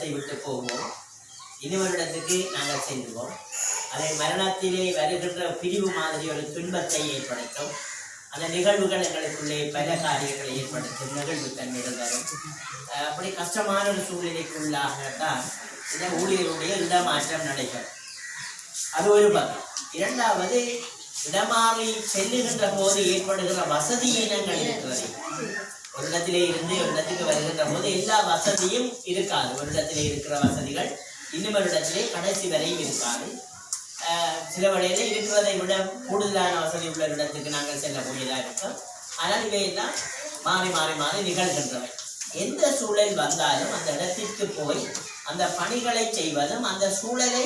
இடத்தை விட்டு போவோம். இன்னொரு நாங்கள் செல்வோம். அதை மரணத்திலே வருகின்ற பிரிவு மாதிரி ஒரு துன்பத்தை ஏற்படுத்தும். அந்த நிகழ்வுகள் எங்களுக்குள்ளே பல காரியங்களை ஏற்படுத்தும். நிகழ்வு தன்மைகள் வரும். அப்படி கஷ்டமான ஒரு சூழ்நிலைக்குள்ளாக தான் இந்த ஊழியருடைய இடமாற்றம் நடைபெறும். அது ஒரு பக்கம். இரண்டாவது இடமாறி செல்லுகின்ற போது ஏற்படுகிற வசதி இனங்கள் இருக்கிறது ஒரு இடத்திலே இருந்து ஒரு இடத்துக்கு வருகின்ற போது எல்லா வசதியும் இருக்காது. ஒரு இடத்திலே இருக்கிற வசதிகள் இன்னும் ஒரு இடத்திலே கடைசி வரையும் இருக்காது. சில வழியில இருக்கிறதை விட கூடுதலான வசதி உள்ள இடத்துக்கு நாங்கள் செல்லக்கூடியதாக இருக்கோம். ஆனால் இவையெல்லாம் மாறி மாறி மாறி நிகழ்கின்றவை. எந்த சூழல் வந்தாலும் அந்த இடத்திற்கு போய் அந்த பணிகளை செய்வதும் அந்த சூழலை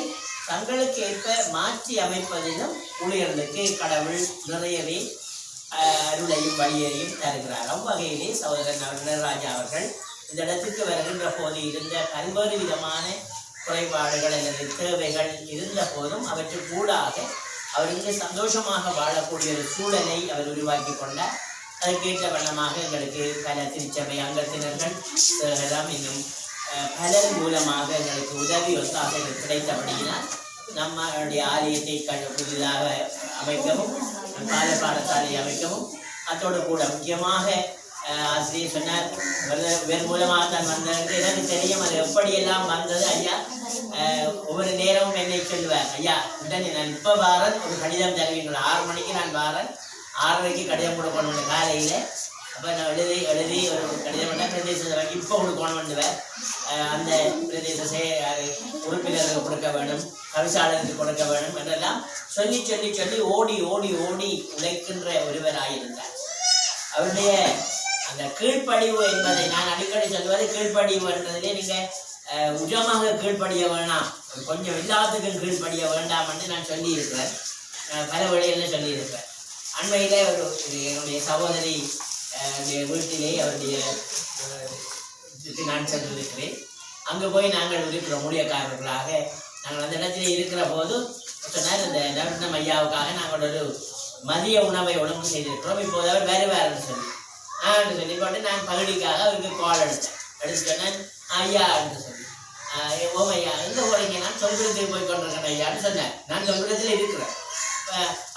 தங்களுக்கு ஏற்ப மாற்றி அமைப்பதிலும் ஊழியர்களுக்கு கடவுள் நிறையவே அருளையும் வழியையும் தருகிறார். அவ்வகையிலே சகோதரன் நடராஜா அவர்கள் இந்த இடத்துக்கு வருகின்ற போது இருந்த பல்வேறு விதமான குறைபாடுகள் அல்லது தேவைகள் இருந்த போதும் அவற்றுக்கூடாக அவர் இங்கு சந்தோஷமாக வாழக்கூடிய ஒரு சூழலை அவர் உருவாக்கி கொண்டார். அதற்கேற்ற வண்ணமாக எங்களுக்கு பல திருச்சபை அங்கத்தினர்கள் எல்லாம் இன்னும் பலர் மூலமாக எங்களுக்கு உதவி ஒத்தாசைகள் கிடைத்தபடியினால் நம்மளுடைய ஆலயத்தை க- புதிதாக அமைக்கவும் கால பாடசாலை அமைக்கவும் அத்தோடு கூட முக்கியமாக ஆசிரியர் சொன்னார் வேறு- மூலமாக தான் வந்தது. எனக்கு தெரியும் அது எப்படியெல்லாம் வந்தது ஐயா? ஒவ்வொரு நேரமும் என்னை சொல்லுவார் ஐயா உடனே நான் இப்போ வாரன் ஒரு கடிதம் தருவீங்களா ஆறு மணிக்கு நான் வாரன். ஆறு மணிக்கு கடிதம் கொடுக்கணும் காலையில். அப்போ நான் எழுதி எழுதி ஒரு கடிதம் பண்ண பிரதேச சபைக்கு இப்போ கொடுக்கணும் பண்ணுவேன் அந்த பிரதேச செய- உறுப்பினருக்கு கொடுக்க வேண்டும் கவிசாளருக்கு கொடுக்க வேண்டும் என்றெல்லாம் சொல்லி சொல்லி சொல்லி ஓடி ஓடி ஓடி உழைக்கின்ற ஒருவராயிருந்தார் அவருடைய அந்த கீழ்ப்படிவு என்பதை நான் அடிக்கடி சொல்வது கீழ்ப்படிவு என்பதிலே நீங்க உஜமாக கீழ்ப்படிய வேணாம் கொஞ்சம் எல்லாத்துக்கும் கீழ்ப்படிய வேண்டாம் என்று நான் சொல்லியிருப்பேன் பல வழிகளில் சொல்லியிருப்பேன் அண்மையிலே ஒரு என்னுடைய சகோதரி வீட்டிலே அவருடைய இதுக்கு நான் சென்றிருக்கிறேன். அங்கே போய் நாங்கள் இருக்கிற ஊழியக்காரர்களாக நாங்கள் அந்த இடத்துல இருக்கிற போது சொன்னார் இந்த நவீனம் ஐயாவுக்காக நாங்கள் ஒரு மதிய உணவை உணவு செய்திருக்கிறோம். இப்போது அவர் வருவார்னு சொல்லி. ஆன்னு சொல்லி போட்டு நான் பகுதிக்காக அவருக்கு கால் எடுத்தேன். எடுத்து சொன்னேன் ஐயா என்று சொல்லி. ஓம் ஐயா எங்கே போறீங்க? நான் சொல்கிறதுக்கு போய் கொண்டிருக்கேன் ஐயான்னு சொன்னேன் நான் சொல்கிறதுல இருக்கிறேன்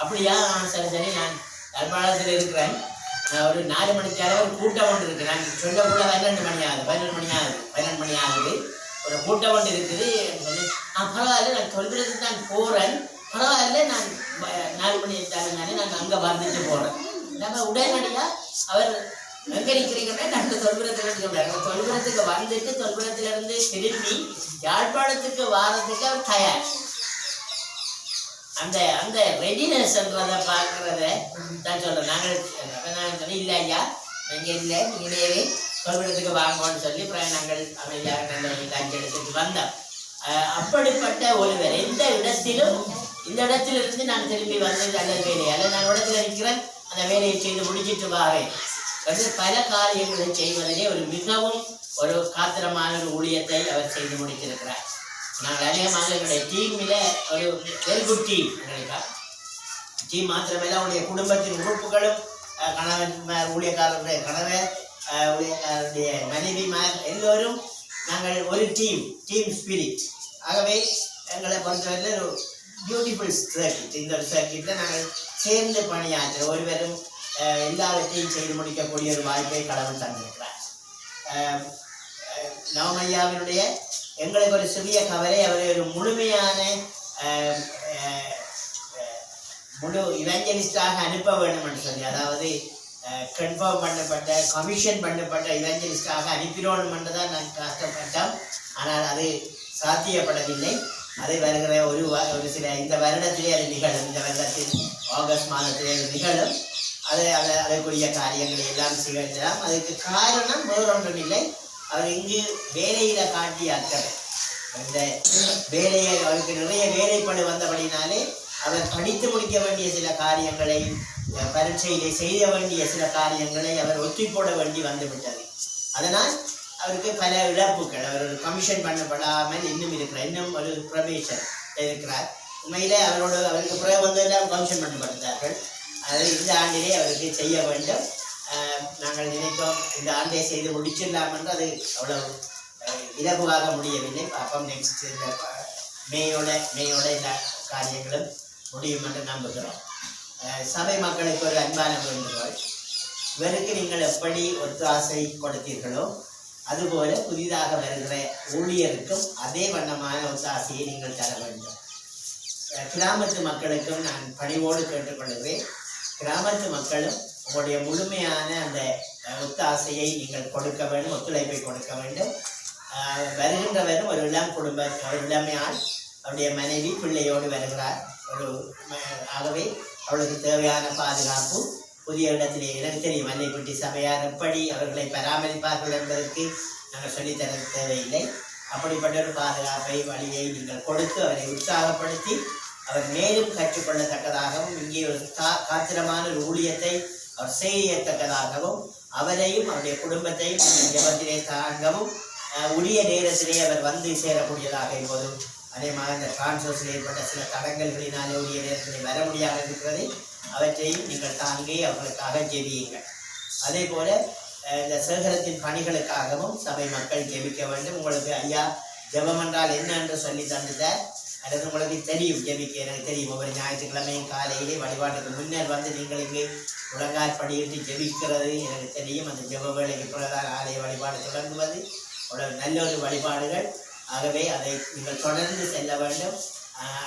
அப்படியா? நான் சரி சரி நான் தர்மாளத்தில் இருக்கிறேன். ஒரு நாலு மணிக்கு அளவு கூட்டம் ஒன்று இருக்குது. நான் சொல்லக்குள்ள பன்னெண்டு மணி ஆகுது பன்னெண்டு மணி ஆகுது பன்னெண்டு மணி ஆகுது. ஒரு கூட்டம் ஒன்று இருக்குது சொல்லி ஆ பரவாயில்ல நான் சொல்கிறதுக்கு தான் போகிறேன் பரவாயில்ல நான் நாலு மணி தானே நான் அங்கே வந்துட்டு போகிறேன் நம்ம உடனடியாக அவர் எங்க நிற்கிறீங்கன்னா நாங்கள் தொல்புரத்தில் சொல்றாங்க தொல்புரத்துக்கு வந்துட்டு தொல்புரத்துலேருந்து திரும்பி யாழ்ப்பாணத்துக்கு வாரத்துக்கு அவர் தயார். அந்த அந்த ரெடினஸ்ன்றதை பார்க்கறத நான் சொல்றேன். நாங்கள் அப்ப நான் சொன்னேன் இல்லை ஐயா நீங்கள் இல்லை. நீங்களே சொல்லிடத்துக்கு வாங்கன்னு சொல்லி அப்புறம் நாங்கள் அமைதியாக நல்ல ஒரு லஞ்ச் எடுத்துட்டு வந்தோம். அப்படிப்பட்ட ஒருவர் எந்த இடத்திலும் இந்த இடத்திலிருந்து நான் திரும்பி வந்து நல்ல வேலையை அல்ல நான் இடத்துல இருக்கிறேன் அந்த வேலையை செய்து முடிச்சிட்டு வாவேன் வந்து பல காரியங்களை செய்வதிலே ஒரு மிகவும் ஒரு காத்திரமான ஒரு ஊழியத்தை அவர் செய்து முடித்திருக்கிறார். நாங்கள் அநேகமாக எங்களுடைய டீமில் ஒரு வெரி குட் டீம் எங்களுக்கு டீம் மாத்திரமல்ல அவருடைய குடும்பத்தின் உறுப்புகளும் கணவன் ஊழியக்காரருடைய கணவன் அஹ், மனைவிமார் எல்லோரும் நாங்கள் ஒரு டீம் டீம் ஸ்பிரிட் ஆகவே எங்களை பொறுத்தவரையில் ஒரு பியூட்டிஃபுல் சர்க்கிட் இந்த ஒரு சர்க்கிட்டில் நாங்கள் சேர்ந்து பணியாற்ற ஒருவரும் எல்லாவற்றையும் செய்து முடிக்கக்கூடிய ஒரு வாய்ப்பை கடவுள் தந்திருக்கிறார். நவமையாவினுடைய எங்களுக்கு ஒரு சிறிய கவலை அவரை ஒரு முழுமையான முழு இவஞ்சலிஸ்டாக அனுப்ப வேண்டும் என்று சொல்லி அதாவது கன்ஃபார்ம் பண்ணப்பட்ட கமிஷன் பண்ணப்பட்ட இவஞ்சலிஸ்டாக அனுப்பிடணும் என்று தான் நான் கஷ்டப்பட்டோம் ஆனால் அது சாத்தியப்படவில்லை. அது வருகிற ஒரு ஒரு சில இந்த வருடத்திலே அது நிகழும். இந்த வருடத்தில் ஆகஸ்ட் மாதத்திலே அது நிகழும். அது அதை அதற்குரிய காரியங்களை எல்லாம் செய்யலாம். அதுக்கு காரணம் வேறொன்றும் இல்லை அவர் இங்கு வேலையில காட்டிய அக்கறை அந்த வேலையை அவருக்கு நிறைய வேலைப்படு வந்தபடினாலே அவர் படித்து முடிக்க வேண்டிய சில காரியங்களை பரீட்சையிலே செய்ய வேண்டிய சில காரியங்களை அவர் ஒத்தி போட வேண்டி வந்துவிட்டது. அதனால் அவருக்கு பல இழப்புகள். அவர் ஒரு கமிஷன் பண்ணப்படாமல் இன்னும் இருக்கிறார் இன்னும் ஒரு பிரவேசன் இருக்கிறார். உண்மையிலே அவரோட அவருக்கு பிறகு வந்தெல்லாம் கமிஷன் பண்ணப்படுத்தார்கள் அதை இந்த ஆண்டிலே அவருக்கு செய்ய வேண்டும். நாங்கள் நினைத்தோம் இந்த ஆண்டை செய்து முடிச்சிடலாம் என்று அது அவ்வளவு இலகுவாக முடியவில்லை. பார்ப்போம் நெக்ஸ்ட் இந்த மேயோட மேயோட இந்த காரியங்களும் முடியும் என்று நம்புகிறோம். சபை மக்களுக்கு ஒரு அன்பான வேண்டுகோள். இவருக்கு நீங்கள் எப்படி ஒத்தாசை கொடுத்தீர்களோ அதுபோல புதிதாக வருகிற ஊழியருக்கும் அதே வண்ணமான ஒத்தாசையை நீங்கள் தர வேண்டும். கிராமத்து மக்களுக்கும் நான் பணிவோடு கேட்டுக்கொள்கிறேன். கிராமத்து மக்களும் உங்களுடைய முழுமையான அந்த ஒத்தாசையை நீங்கள் கொடுக்க வேண்டும் ஒத்துழைப்பை கொடுக்க வேண்டும். அஹ், ஒரு இளம் குடும்ப ஒரு இளமையால் அவருடைய மனைவி பிள்ளையோடு வருகிறார். ஒரு ஆகவே அவளுக்கு தேவையான பாதுகாப்பு புதிய இடத்திலே எனக்கு தெரியும். மல்லைப்பட்டி சபையார் எப்படி அவர்களை பராமரிப்பார்கள் என்பதற்கு நாங்கள் சொல்லித்தர தேவையில்லை. அப்படிப்பட்ட ஒரு பாதுகாப்பை வழியை நீங்கள் கொடுத்து அவரை உற்சாகப்படுத்தி அவர் மேலும் கற்றுக்கொள்ளத்தக்கதாகவும் இங்கே ஒரு கா காத்திரமான ஒரு ஊழியத்தை அவர் செய்யத்தக்கதாகவும் அவரையும் அவருடைய குடும்பத்தையும் ஜபத்திலே ஜெபத்திலே தாங்கவும் உரிய நேரத்திலே அவர் வந்து சேரக்கூடியதாக இருப்பதும் அதே மாதிரி இந்த டிரான்ஸ்போர்ஸில் ஏற்பட்ட சில தடங்கல்களினாலே உரிய நேரத்திலே வர முடியாமல் இருக்கிறதை அவற்றையும் நீங்கள் தாங்கி அவர்களுக்காக ஜெபியுங்கள். அதே போல இந்த சேகரத்தின் பணிகளுக்காகவும் சபை மக்கள் ஜெபிக்க வேண்டும். உங்களுக்கு ஐயா ஜெபம் என்றால் என்ன? என்று சொல்லி தந்துட்டார். அல்லது உங்களுக்கு தெரியும் ஜெபிக்க எனக்கு தெரியும். ஒவ்வொரு ஞாயிற்றுக்கிழமையும் காலையிலே வழிபாட்டுக்கு முன்னர் வந்து நீங்கள் இங்கே முழங்கால் படியிட்டு ஜெபிக்கிறது எனக்கு தெரியும். அந்த ஜெப வேலைக்கு பிறகுதான் ஆலய வழிபாடு தொடங்குவது. ஒரு நல்ல ஒரு வழிபாடுகள். ஆகவே அதை நீங்கள் தொடர்ந்து செல்ல வேண்டும்.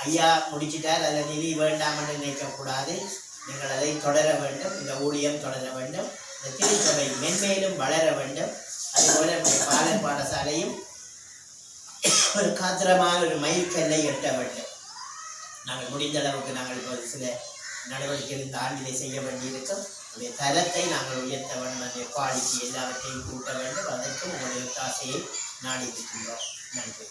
ஐயா முடிச்சிட்டார். அதில் நிதி வேண்டாம் என்று நினைக்கக்கூடாது. நீங்கள் அதை தொடர வேண்டும். இந்த ஊழியம் தொடர வேண்டும். இந்த திருச்சபை மென்மேலும் வளர வேண்டும். அதுபோல பாலர் பாடசாலையும் ஒரு காத்திரமான ஒரு மயிர்கல்லை எட்ட வேண்டும். நாங்கள் முடிந்த அளவுக்கு நாங்கள் இப்போ சில நடவடிக்கைகள் இந்த ஆண்டிலே செய்ய வேண்டியிருக்கும். உடைய தரத்தை நாங்கள் உயர்த்த வேண்டும். அந்த குவாலிட்டி எல்லாவற்றையும் கூட்ட வேண்டும். அதற்கு உங்களுடைய காசையை நாடி இருக்கின்றோம். நன்றி.